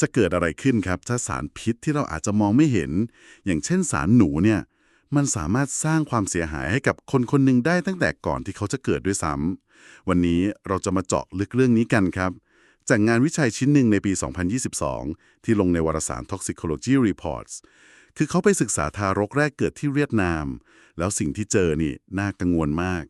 จะเกิดอะไรขึ้นครับถ้าสารพิษที่เราอาจจะมองไม่เห็น อย่างเช่นสารหนูเนี่ยมันสามารถสร้างความเสียหายให้กับคนคนหนึ่งได้ตั้งแต่ก่อนที่เขาจะเกิดด้วยซ้ำวันนี้เราจะมาเจาะลึกเรื่องนี้กันครับ จากงานวิจัยชิ้นหนึ่งในปี 2022 ที่ลงในวารสาร Toxicology Reports คือเขาไปศึกษาทารกแรกเกิดที่เวียดนาม แล้วสิ่งที่เจอนี่น่ากังวลมาก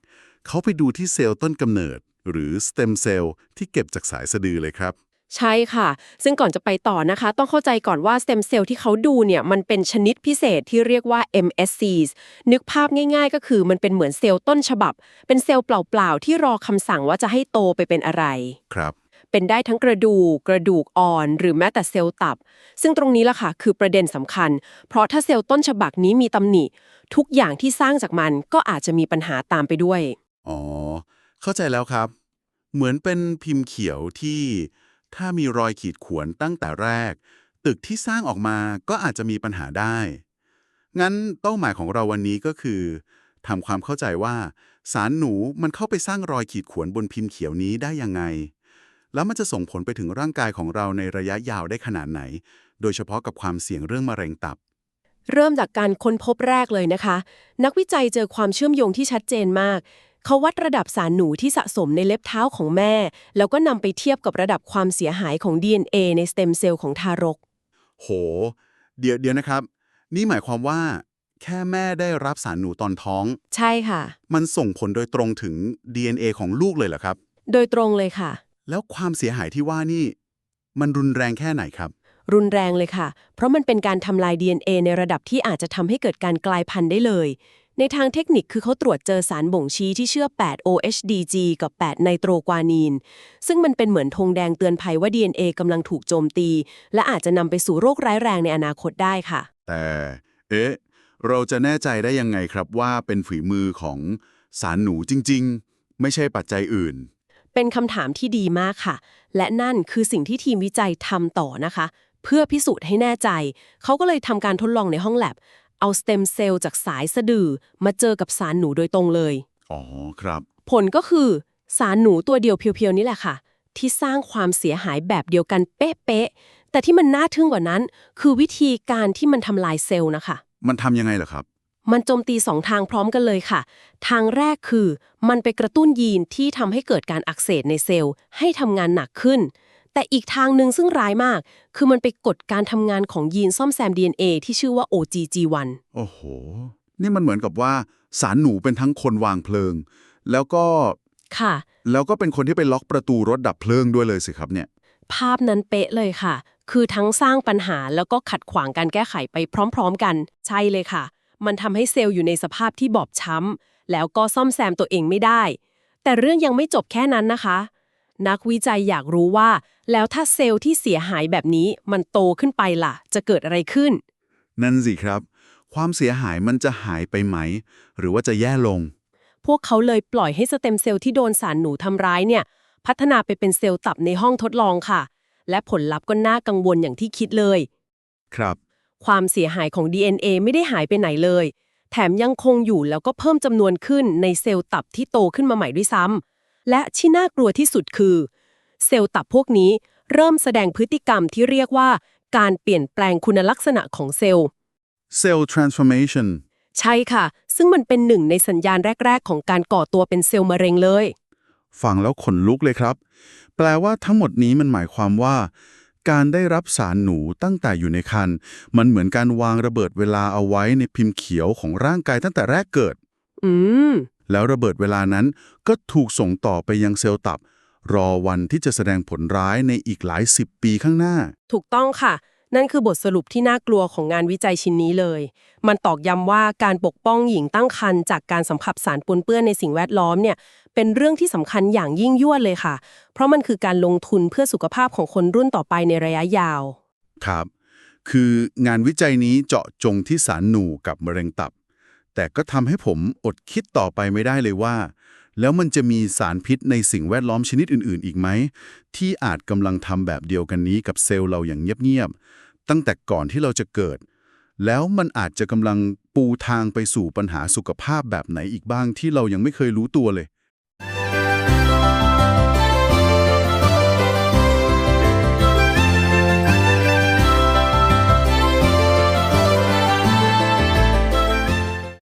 เขาไปดูที่เซลล์ต้นกำเนิด หรือสเต็มเซลล์ที่เก็บจากสายสะดือเลยครับ ใช่ค่ะ ซึ่งก่อนจะไปต่อนะคะ ต้องเข้าใจก่อนว่าสเต็มเซลล์ที่เขาดูเนี่ย มันเป็นชนิดพิเศษที่เรียกว่า MSCs นึกภาพง่ายๆ ก็คือมันเป็นเหมือนเซลล์ต้นฉบับ เป็นเซลล์เปล่าๆ ที่รอคำสั่งว่าจะให้โตไปเป็นอะไร ครับ เป็นได้ทั้งกระดูก กระดูกอ่อน หรือแม้แต่เซลล์ตับ ซึ่งตรงนี้ล่ะค่ะ คือประเด็นสำคัญ เพราะถ้าเซลล์ต้นฉบับนี้มีตำหนิ ทุกอย่างที่สร้างจากมันก็อาจจะมีปัญหาตามไปด้วย อ๋อ เข้าใจแล้วครับ เหมือนเป็นพิมพ์เขียวที่ ถ้ามีรอยขีดข่วนตั้งแต่แรก ตึกที่สร้างออกมาก็อาจจะมีปัญหาได้ งั้นเป้าหมายของเราวันนี้ก็คือทำความเข้าใจว่าสารหนูมันเข้าไปสร้างรอยขีดข่วนบนพิมพ์เขียวนี้ได้ยังไง แล้วมันจะส่งผลไปถึงร่างกายของเราในระยะยาวได้ขนาดไหน โดยเฉพาะกับความเสี่ยงเรื่องมะเร็งตับ เริ่มจากการค้นพบแรกเลยนะคะ นักวิจัยเจอความเชื่อมโยงที่ชัดเจนมาก เขาวัดระดับสารหนูที่สะสมในเล็บเท้าของแม่ แล้วก็นำไปเทียบกับระดับความเสียหายของ DNA ในสเต็มเซลล์ของทารก โห เดี๋ยวเดี๋ยวนะครับ นี่หมายความว่า แค่แม่ได้รับสารหนูตอนท้อง ใช่ค่ะ มันส่งผลโดยตรงถึง DNA ของลูกเลยเหรอครับ โดยตรงเลยค่ะ แล้วความเสียหายที่ว่านี่ มันรุนแรงแค่ไหนครับ รุนแรงเลยค่ะ เพราะมันเป็นการทำลาย DNA ในระดับที่อาจจะทำให้เกิดการกลายพันธุ์ได้เลย ในทางเทคนิคคือเขาตรวจเจอสารบ่งชี้ที่เชื่อ 8 OHDG กับ 8 ไนโตรกวานีน ซึ่งมันเป็นเหมือนธงแดงเตือนภัยว่า DNA กำลังถูกโจมตี และอาจจะนำไปสู่โรคร้ายแรงในอนาคตได้ค่ะ แต่ เอ๊ะ เราจะแน่ใจได้ยังไงครับว่าเป็นฝีมือของสารหนูจริง ๆ ไม่ใช่ปัจจัยอื่น เป็นคำถามที่ดีมากค่ะ และนั่นคือสิ่งที่ทีมวิจัยทำต่อนะคะเพื่อพิสูจน์ให้แน่ใจ เขาก็เลยทำการทดลองในห้องแลบ เอาสเต็มเซลล์จากสายสะดือมาเจอกับสารหนูโดยตรงเลย อ๋อครับ ผลก็คือสารหนูตัวเดียวเพียวๆนี่แหละค่ะ ที่สร้างความเสียหายแบบเดียวกันเป๊ะๆแต่ที่มันน่าทึ่งกว่านั้น คือวิธีการที่มันทำลายเซลล์นะคะ มันทำยังไงเหรอครับ มันโจมตีสองทางพร้อมกันเลยค่ะ ทางแรกคือ มันไปกระตุ้นยีนที่ทำให้เกิดการอักเสบในเซลล์ ให้ทำงานหนักขึ้น แต่อีกทางหนึ่งซึ่งร้ายมาก คือมันไปกดการทำงานของยีนซ่อมแซม DNA ที่ชื่อว่า OGG1 โอ้โห นี่มันเหมือนกับว่าสารหนูเป็นทั้งคนวางเพลิง แล้วก็ ค่ะ แล้วก็เป็นคนที่ไปล็อกประตูรถดับเพลิงด้วยเลยสิครับเนี่ย ภาพนั้นเป๊ะเลยค่ะ คือทั้งสร้างปัญหาแล้วก็ขัดขวางการแก้ไขไปพร้อม ๆ กัน ใช่เลยค่ะ มันทำให้เซลล์อยู่ในสภาพที่บอบช้ำแล้วก็ซ่อมแซมตัวเองไม่ได้ แต่เรื่องยังไม่จบแค่นั้นนะคะ นักวิจัยอยากรู้ว่า แล้วถ้าเซลล์ที่เสียหายแบบนี้มันโตขึ้นไปล่ะ จะเกิดอะไรขึ้น นั่นสิครับ ความเสียหายมันจะหายไปไหม หรือว่าจะแย่ลง พวกเขาเลยปล่อยให้สเต็มเซลล์ที่โดนสารหนูทำร้ายเนี่ย พัฒนาไปเป็นเซลล์ตับในห้องทดลองค่ะ และผลลัพธ์ก็น่ากังวลอย่างที่คิดเลย ครับ ความเสียหายของ DNA ไม่ได้หายไปไหนเลย แถมยังคงอยู่แล้วก็เพิ่มจำนวนขึ้นในเซลล์ตับที่โตขึ้นมาใหม่ด้วยซ้ำ และที่น่ากลัวที่สุดคือ เซลล์ตับพวกนี้เริ่มแสดงพฤติกรรมที่เรียกว่า การเปลี่ยนแปลงคุณลักษณะของเซลล์ Cell transformation ใช่ค่ะ ซึ่งมันเป็นหนึ่งในสัญญาณแรก ๆ ของการก่อตัวเป็นเซลล์มะเร็งเลย ฟังแล้วขนลุกเลยครับ แปลว่าทั้งหมดนี้มันหมายความว่า การได้รับสารหนูตั้งแต่อยู่ในครรภ์มันเหมือนการวางระเบิดเวลาเอาไว้ในพิมพ์เขียวของร่างกายตั้งแต่แรกเกิด อืม แล้วระเบิดเวลานั้นก็ถูกส่งต่อไปยังเซลล์ตับ รอวันที่จะแสดงผลร้ายในอีกหลายสิบปีข้างหน้า ถูกต้องค่ะ นั่นคือบทสรุปที่น่ากลัวของงานวิจัยชิ้นนี้เลย มันตอกย้ำว่าการปกป้องหญิงตั้งครรภ์จากการสัมผัสสารปนเปื้อนในสิ่งแวดล้อมเนี่ยเป็นเรื่องที่สำคัญอย่างยิ่งยวดเลยค่ะ เพราะมันคือการลงทุนเพื่อสุขภาพของคนรุ่นต่อไปในระยะยาว ครับ คืองานวิจัยนี้เจาะจงที่สารหนูกับมะเร็งตับ แต่ก็ทำให้ผมอดคิดต่อไปไม่ได้เลยว่า แล้วมันจะมีสารพิษในสิ่งแวดล้อมชนิดอื่น ๆ อีกไหม ที่อาจกำลังทำแบบเดียวกันนี้กับเซลล์เราอย่างเงียบ ๆ ตั้งแต่ก่อนที่เราจะเกิด แล้วมันอาจจะกำลังปูทางไปสู่ปัญหาสุขภาพแบบไหนอีกบ้างที่เรายังไม่เคยรู้ตัวเลย